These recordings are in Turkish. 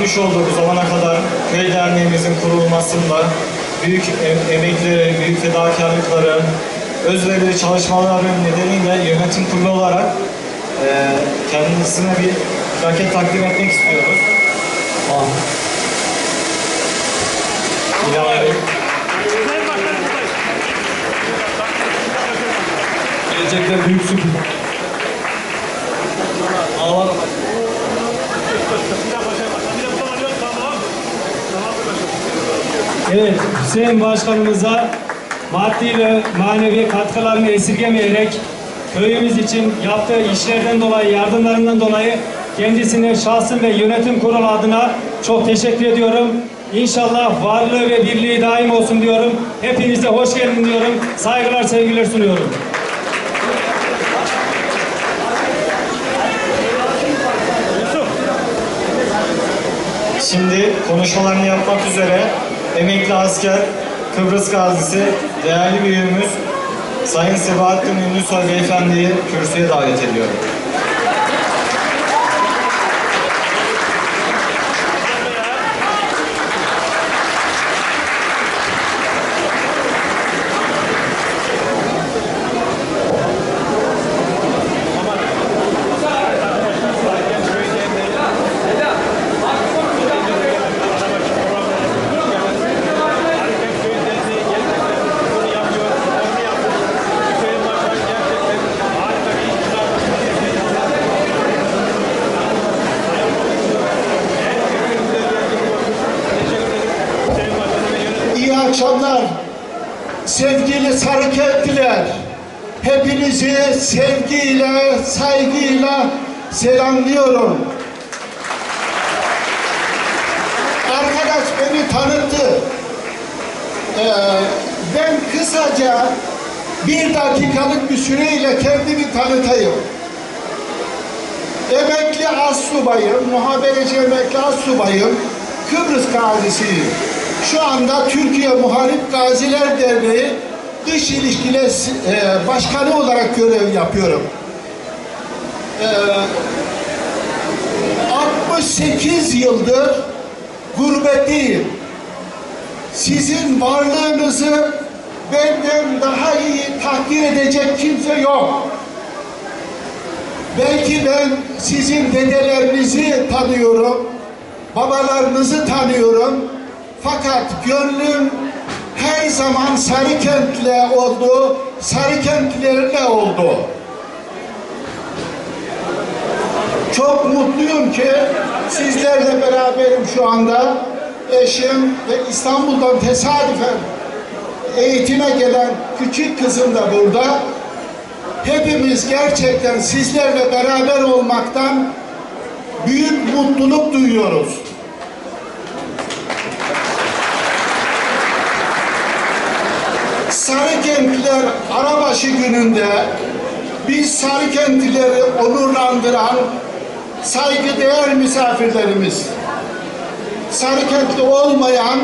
yapmış olduğu zamana kadar köy derneğimizin kurulmasında büyük em- emekleri, büyük fedakarlıkları, özverili çalışmaları nedeniyle yönetim kurulu olarak e, kendisine bir plaket takdim etmek istiyoruz. Hüseyin Başkanımıza maddi ve manevi katkılarını esirgemeyerek köyümüz için yaptığı işlerden dolayı, yardımlarından dolayı kendisine şahsım ve yönetim kurulu adına çok teşekkür ediyorum. İnşallah varlığı ve birliği daim olsun diyorum. Hepinize hoş geldin diyorum. Saygılar, sevgiler sunuyorum. Şimdi konuşmalarını yapmak üzere emekli asker Kıbrıs gazisi değerli büyüğümüz Sayın Sebahattin Ünlüsoy Beyefendi'yi kürsüye davet ediyorum. Akşamlar. Sevgili Sarıkentliler. Hepinizi sevgiyle, saygıyla selamlıyorum. Arkadaş beni tanıttı. Ee, ben kısaca bir dakikalık bir süreyle kendimi tanıtayım. Emekli astsubayım, muhabereci emekli astsubayım, Kıbrıs gazisiyim. Şu anda Türkiye Muharip Gaziler Derneği Dış İlişkiler e, Başkanı olarak görev yapıyorum. E, 68 yıldır gurbetteyim. Sizin varlığınızı benden daha iyi takdir edecek kimse yok. Belki ben sizin dedelerinizi tanıyorum, babalarınızı tanıyorum. Fakat gönlüm her zaman Sarıkent'le oldu, Sarıkentlilerle oldu. Çok mutluyum ki sizlerle beraberim şu anda. Eşim ve İstanbul'dan tesadüfen eğitime gelen küçük kızım da burada. Hepimiz gerçekten sizlerle beraber olmaktan büyük mutluluk duyuyoruz. Sarıkentliler Arabaşı gününde biz Sarıkentlileri onurlandıran saygıdeğer misafirlerimiz, Sarıkentli olmayan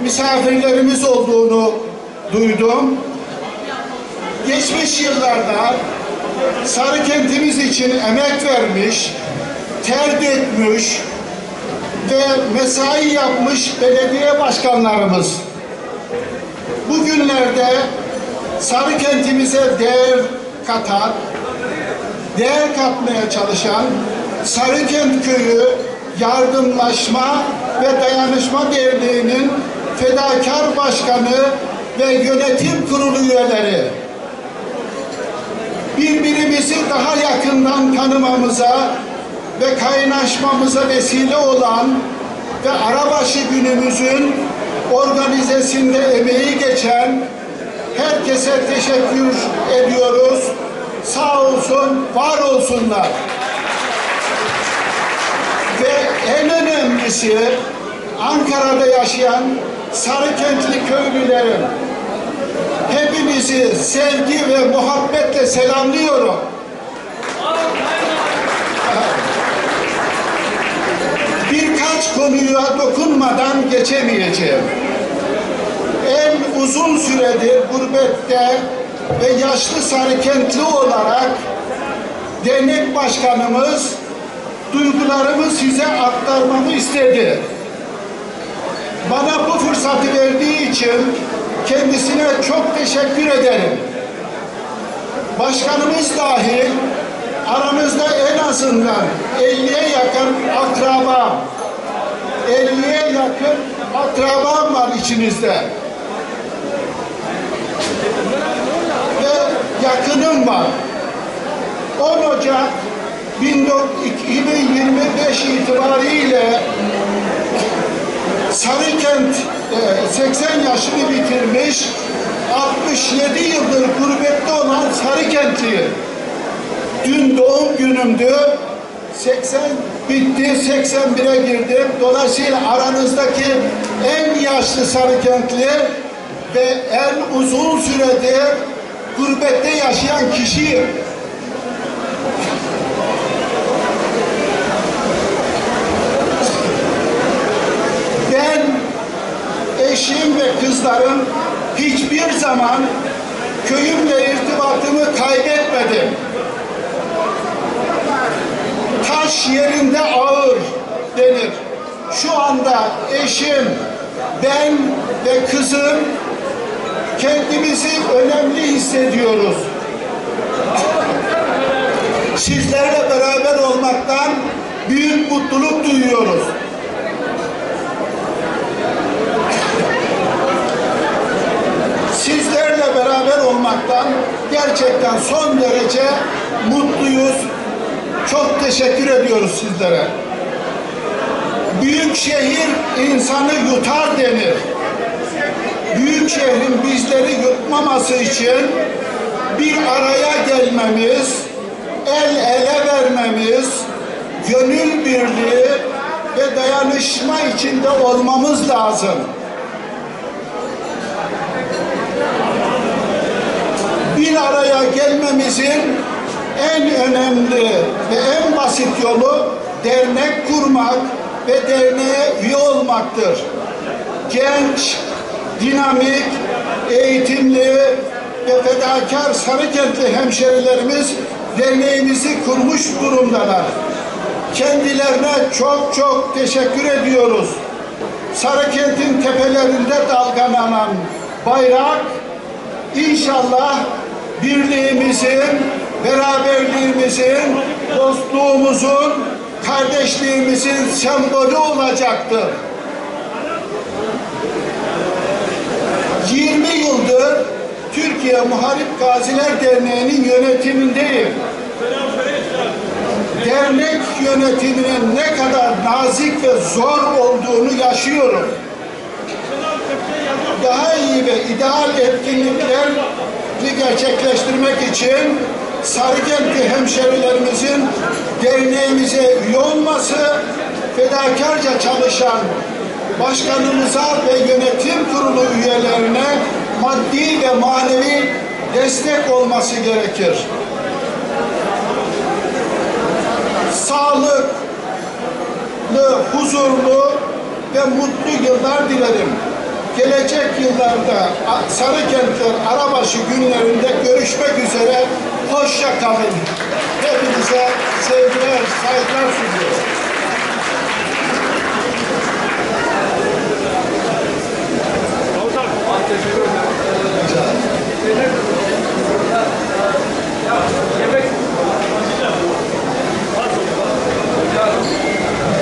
misafirlerimiz olduğunu duydum. Geçmiş yıllarda Sarıkentimiz için emek vermiş, ter dökmüş ve mesai yapmış belediye başkanlarımız bugünlerde sarı kentimize değer katan, değer katmaya çalışan Sarıkent Köyü Yardımlaşma ve Dayanışma Derneği'nin fedakar başkanı ve yönetim kurulu üyeleri. Birbirimizi daha yakından tanımamıza ve kaynaşmamıza vesile olan ve Arabaşı günümüzün organizesinde emeği geçen herkese teşekkür ediyoruz. Sağ olsun, var olsunlar. Ve en önemlisi Ankara'da yaşayan Sarıkentli köylülerim. Hepinizi sevgi ve muhabbetle selamlıyorum. Birkaç konuya dokunmadan geçemeyeceğim. En uzun süredir gurbette ve yaşlı Sarıkentli olarak dernek başkanımız duygularımı size aktarmamı istedi. Bana bu fırsatı verdiği için kendisine çok teşekkür ederim. Başkanımız dahi aramızda en azından 50'ye yakın akraba, 50'ye yakın akrabam var içinizde. Ve yakınım var. 10 Ocak 2025 itibariyle Sarıkent e, 80 yaşını bitirmiş 67 yıldır gurbette olan Sarıkentliyim. Dün doğum günümdü. 80 bitti, 81'e girdim. Dolayısıyla aranızdaki en yaşlı Sarıkentli ve en uzun süredir gurbette yaşayan kişiyim. Ben eşim ve kızlarım hiçbir zaman köyümle irtibatımı kaybetmedim. Taş yerinde ağır denir. Şu anda eşim, ben ve kızım kendimizi önemli hissediyoruz. Sizlerle beraber olmaktan büyük mutluluk duyuyoruz. sizlerle beraber olmaktan gerçekten son derece mutluyuz. Çok teşekkür ediyoruz sizlere. Büyük şehir insanı yutar denir. Büyük şehrin bizleri yutmaması için bir araya gelmemiz, el ele vermemiz, gönül birliği ve dayanışma içinde olmamız lazım. bir araya gelmemizin en önemli ve en basit yolu dernek kurmak ve derneğe üye olmaktır. Genç, dinamik, eğitimli ve fedakar Sarıkentli hemşerilerimiz derneğimizi kurmuş durumdalar. Kendilerine çok çok teşekkür ediyoruz. Sarıkent'in tepelerinde dalgalanan bayrak İnşallah birliğimizin, beraberliğimizin, dostluğumuzun, kardeşliğimizin sembolü olacaktır. 20 yıldır Türkiye Muharip Gaziler Derneği'nin yönetimindeyim. Dernek yönetiminin ne kadar nazik ve zor olduğunu yaşıyorum daha iyi ve ideal etkinlikleri gerçekleştirmek için Sarıkentli hemşerilerimizin derneğimize üye olması, fedakarca çalışan başkanımıza ve yönetim kurulu üyelerine maddi ve manevi destek olması gerekir. Sağlıklı, huzurlu ve mutlu yıllar dilerim gelecek yıllarda Sarıkentler Arabaşı günlerinde görüşmek üzere. Hoşça kalın. Hepinize sevgiler, saygılar sunuyorum.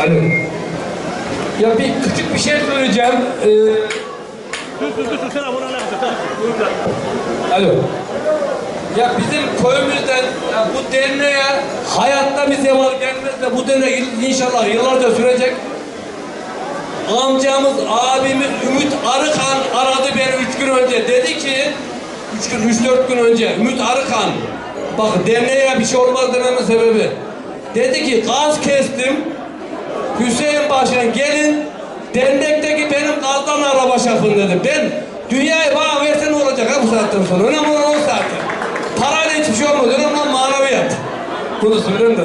Alo. Ya bir küçük bir şey söyleyeceğim. Ee, Alo. Ya bizim köyümüzden ya bu derneğe hayatta bir zeval gelmez de bu dernek inşallah yıllarca sürecek. Amcamız, abimiz Ümit Arıkan aradı beni üç gün önce. Dedi ki, üç gün, üç dört gün önce Ümit Arıkan, bak derneğe bir şey olmaz dememin sebebi. Dedi ki gaz kestim, Hüseyin Başkan gelin dernekteki benim gazdan araba şafın dedi. Ben dünyayı bana verse ne olacak ha bu saatten sonra? Önemli olan o zaten. Parayla hiçbir şey olmaz. Önemli olan maneviyat. Bunu söyleyeyim de.